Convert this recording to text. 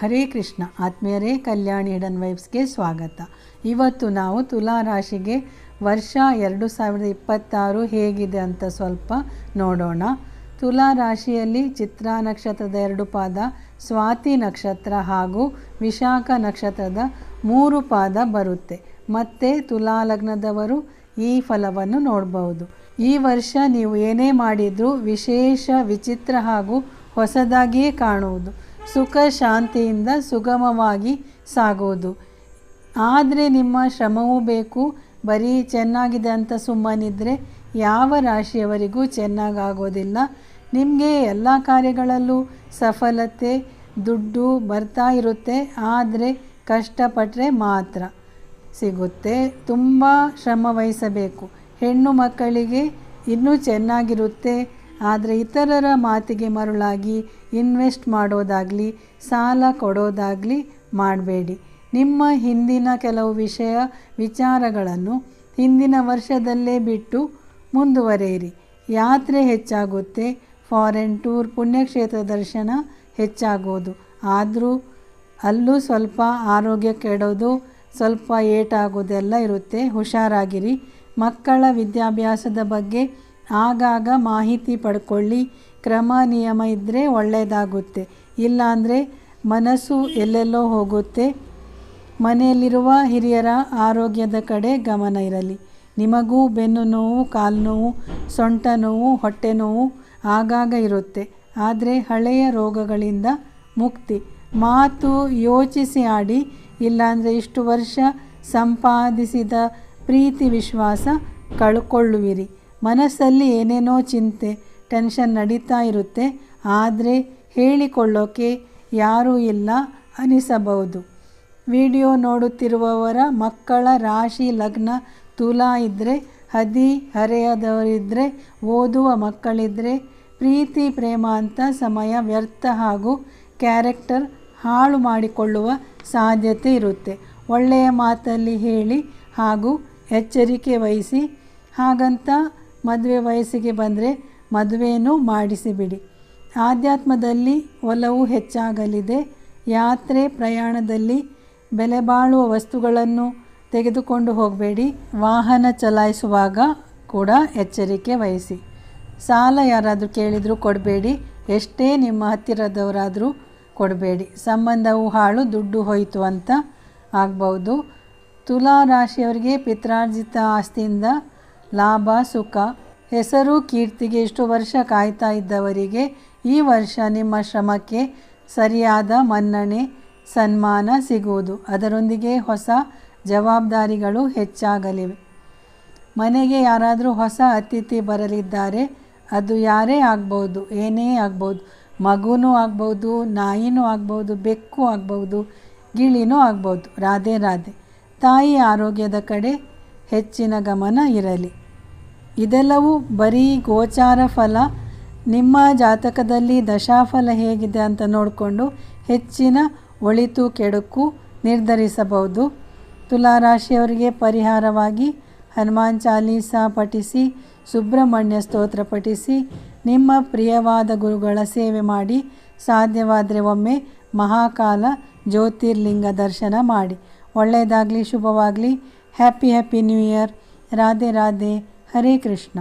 ಹರೇ ಕೃಷ್ಣ, ಆತ್ಮೀಯರೇ, ಕಲ್ಯಾಣಿ ಹಿಡನ್ ವೈಬ್ಸ್ಗೆ ಸ್ವಾಗತ. ಇವತ್ತು ನಾವು ತುಲಾ ರಾಶಿಗೆ ವರ್ಷ ಎರಡು ಸಾವಿರದ ಇಪ್ಪತ್ತಾರು ಹೇಗಿದೆ ಅಂತ ಸ್ವಲ್ಪ ನೋಡೋಣ. ತುಲಾ ರಾಶಿಯಲ್ಲಿ ಚಿತ್ರ ನಕ್ಷತ್ರದ ಎರಡು ಪಾದ, ಸ್ವಾತಿ ನಕ್ಷತ್ರ ಹಾಗೂ ವಿಶಾಖ ನಕ್ಷತ್ರದ ಮೂರು ಪಾದ ಬರುತ್ತೆ. ಮತ್ತೆ ತುಲಾ ಲಗ್ನದವರು ಈ ಫಲವನ್ನು ನೋಡಬಹುದು. ಈ ವರ್ಷ ನೀವು ಏನೇ ಮಾಡಿದರೂ ವಿಶೇಷ, ವಿಚಿತ್ರ ಹಾಗೂ ಹೊಸದಾಗಿಯೇ ಕಾಣುವುದು. ಸುಖ ಶಾಂತಿಯಿಂದ ಸುಗಮವಾಗಿ ಸಾಗೋದು. ಆದರೆ ನಿಮ್ಮ ಶ್ರಮವೂ ಬೇಕು. ಬರೀ ಚೆನ್ನಾಗಿದೆ ಅಂತ ಸುಮ್ಮನಿದ್ರೆ ಯಾವ ರಾಶಿಯವರಿಗೂ ಚೆನ್ನಾಗಾಗೋದಿಲ್ಲ. ನಿಮಗೆ ಎಲ್ಲ ಕಾರ್ಯಗಳಲ್ಲೂ ಸಫಲತೆ, ದುಡ್ಡು ಬರ್ತಾ ಇರುತ್ತೆ. ಆದರೆ ಕಷ್ಟಪಟ್ಟರೆ ಮಾತ್ರ ಸಿಗುತ್ತೆ. ತುಂಬ ಶ್ರಮ ವಹಿಸಬೇಕು. ಹೆಣ್ಣು ಮಕ್ಕಳಿಗೆ ಇನ್ನೂ ಚೆನ್ನಾಗಿರುತ್ತೆ. ಆದರೆ ಇತರರ ಮಾತಿಗೆ ಮರುಳಾಗಿ ಇನ್ವೆಸ್ಟ್ ಮಾಡೋದಾಗಲಿ, ಸಾಲ ಕೊಡೋದಾಗಲಿ ಮಾಡಬೇಡಿ. ನಿಮ್ಮ ಹಿಂದಿನ ಕೆಲವು ವಿಷಯ ವಿಚಾರಗಳನ್ನು ಹಿಂದಿನ ವರ್ಷದಲ್ಲೇ ಬಿಟ್ಟು ಮುಂದುವರೆಯಿರಿ. ಯಾತ್ರೆ ಹೆಚ್ಚಾಗುತ್ತೆ, ಫಾರೆನ್ ಟೂರ್ ಪುಣ್ಯಕ್ಷೇತ್ರ ದರ್ಶನ ಹೆಚ್ಚಾಗೋದು. ಆದರೂ ಅಲ್ಲೂ ಸ್ವಲ್ಪ ಆರೋಗ್ಯ ಕೆಡೋದು, ಸ್ವಲ್ಪ ಏಟಾಗೋದೆಲ್ಲ ಇರುತ್ತೆ. ಹುಷಾರಾಗಿರಿ. ಮಕ್ಕಳ ವಿದ್ಯಾಭ್ಯಾಸದ ಬಗ್ಗೆ ಆಗಾಗ ಮಾಹಿತಿ ಪಡ್ಕೊಳ್ಳಿ. ಕ್ರಮ ನಿಯಮ ಇದ್ದರೆ ಒಳ್ಳೆಯದಾಗುತ್ತೆ ಇಲ್ಲಾಂದರೆ ಮನಸ್ಸು ಎಲ್ಲೆಲ್ಲೋ ಹೋಗುತ್ತೆ. ಮನೆಯಲ್ಲಿರುವ ಹಿರಿಯರ ಆರೋಗ್ಯದ ಕಡೆ ಗಮನ ಇರಲಿ. ನಿಮಗೂ ಬೆನ್ನು ನೋವು, ಕಾಲು ನೋವು, ಸೊಂಟ ನೋವು, ಹೊಟ್ಟೆ ನೋವು ಆಗಾಗ ಇರುತ್ತೆ. ಆದರೆ ಹಳೆಯ ರೋಗಗಳಿಂದ ಮುಕ್ತಿ. ಮಾತು ಯೋಚಿಸಿ ಆಡಿ. ಇಲ್ಲಾಂದರೆ ಇಷ್ಟು ವರ್ಷ ಸಂಪಾದಿಸಿದ ಪ್ರೀತಿ ವಿಶ್ವಾಸ ಕಳ್ಕೊಳ್ಳುವಿರಿ. ಮನಸ್ಸಲ್ಲಿ ಏನೇನೋ ಚಿಂತೆ ಟೆನ್ಷನ್ ನಡೀತಾ ಇರುತ್ತೆ, ಆದರೆ ಹೇಳಿಕೊಳ್ಳೋಕೆ ಯಾರೂ ಇಲ್ಲ ಅನಿಸಬಹುದು. ವಿಡಿಯೋ ನೋಡುತ್ತಿರುವವರ ಮಕ್ಕಳ ರಾಶಿ ಲಗ್ನ ತುಲಾ ಇದ್ದರೆ ಹದಿ ಹರೆಯದವರಿದ್ದರೆ ಓದುವ ಮಕ್ಕಳಿದ್ದರೆ ಪ್ರೀತಿ, ಪ್ರೇಮ ಅಂತ ಸಮಯ ವ್ಯರ್ಥ ಹಾಗೂ ಕ್ಯಾರೆಕ್ಟರ್ ಹಾಳು ಮಾಡಿಕೊಳ್ಳುವ ಸಾಧ್ಯತೆ ಇರುತ್ತೆ. ಒಳ್ಳೆಯ ಮಾತಲ್ಲಿ ಹೇಳಿ ಹಾಗೂ ಎಚ್ಚರಿಕೆ ವಹಿಸಿ ಹಾಗಂತ ಮದುವೆ ವಯಸ್ಸಿಗೆ ಬಂದರೆ ಮದುವೆಯನ್ನು ಮಾಡಿಸಿಬಿಡಿ. ಆಧ್ಯಾತ್ಮದಲ್ಲಿ ಒಲವು ಹೆಚ್ಚಾಗಲಿದೆ. ಯಾತ್ರೆ ಪ್ರಯಾಣದಲ್ಲಿ ಬೆಲೆಬಾಳುವ ವಸ್ತುಗಳನ್ನು ತೆಗೆದುಕೊಂಡು ಹೋಗಬೇಡಿ. ವಾಹನ ಚಲಾಯಿಸುವಾಗ ಕೂಡ ಎಚ್ಚರಿಕೆ ವಹಿಸಿ. ಸಾಲ ಯಾರಾದರೂ ಕೇಳಿದರೂ ಕೊಡಬೇಡಿ. ಎಷ್ಟೇ ನಿಮ್ಮ ಹತ್ತಿರದವರಾದರೂ ಕೊಡಬೇಡಿ. ಸಂಬಂಧವು ಹಾಳು, ದುಡ್ಡು ಹೋಯಿತು ಅಂತ ಆಗ್ಬೌದು. ತುಲಾ ರಾಶಿಯವರಿಗೆ ಪಿತ್ರಾರ್ಜಿತ ಆಸ್ತಿಯಿಂದ ಲಾಭ, ಸುಖ. ಹೆಸರು, ಕೀರ್ತಿಗೆ ಇಷ್ಟು ವರ್ಷ ಕಾಯ್ತಾ ಇದ್ದವರಿಗೆ ಈ ವರ್ಷ ನಿಮ್ಮ ಶ್ರಮಕ್ಕೆ ಸರಿಯಾದ ಮನ್ನಣೆ, ಸನ್ಮಾನ ಸಿಗುವುದು. ಅದರೊಂದಿಗೆ ಹೊಸ ಜವಾಬ್ದಾರಿಗಳು ಹೆಚ್ಚಾಗಲಿವೆ. ಮನೆಗೆ ಯಾರಾದರೂ ಹೊಸ ಅತಿಥಿ ಬರಲಿದ್ದಾರೆ, ಅದು ಯಾರೇ ಆಗ್ಬೋದು, ಏನೇ ಆಗ್ಬೋದು, ಮಗುನೂ ಆಗ್ಬೋದು, ನಾಯಿನೂ ಆಗ್ಬೋದು, ಬೆಕ್ಕು ಆಗ್ಬೋದು, ಗಿಳಿನೂ ಆಗ್ಬೋದು. ರಾಧೆ ರಾಧೆ. ತಾಯಿ ಆರೋಗ್ಯದ ಕಡೆ ಹೆಚ್ಚಿನ ಗಮನ ಇರಲಿ. ಇದೆಲ್ಲವೂ ಬರೀ ಗೋಚಾರ ಫಲ. ನಿಮ್ಮ ಜಾತಕದಲ್ಲಿ ದಶಾಫಲ ಹೇಗಿದೆ ಅಂತ ನೋಡಿಕೊಂಡು ಹೆಚ್ಚಿನ ಒಳಿತು ಕೆಡುಕು ನಿರ್ಧರಿಸಬಹುದು. ತುಲಾರಾಶಿಯವರಿಗೆ ಪರಿಹಾರವಾಗಿ ಹನುಮಾನ್ ಚಾಲೀಸ ಪಠಿಸಿ, ಸುಬ್ರಹ್ಮಣ್ಯ ಸ್ತೋತ್ರ ಪಠಿಸಿ, ನಿಮ್ಮ ಪ್ರಿಯವಾದ ಗುರುಗಳ ಸೇವೆ ಮಾಡಿ, ಸಾಧ್ಯವಾದರೆ ಒಮ್ಮೆ ಮಹಾಕಾಲ ಜ್ಯೋತಿರ್ಲಿಂಗ ದರ್ಶನ ಮಾಡಿ. ಒಳ್ಳೆಯದಾಗಲಿ, ಶುಭವಾಗಲಿ. Happy happy new year. Radhe Radhe. Hare Krishna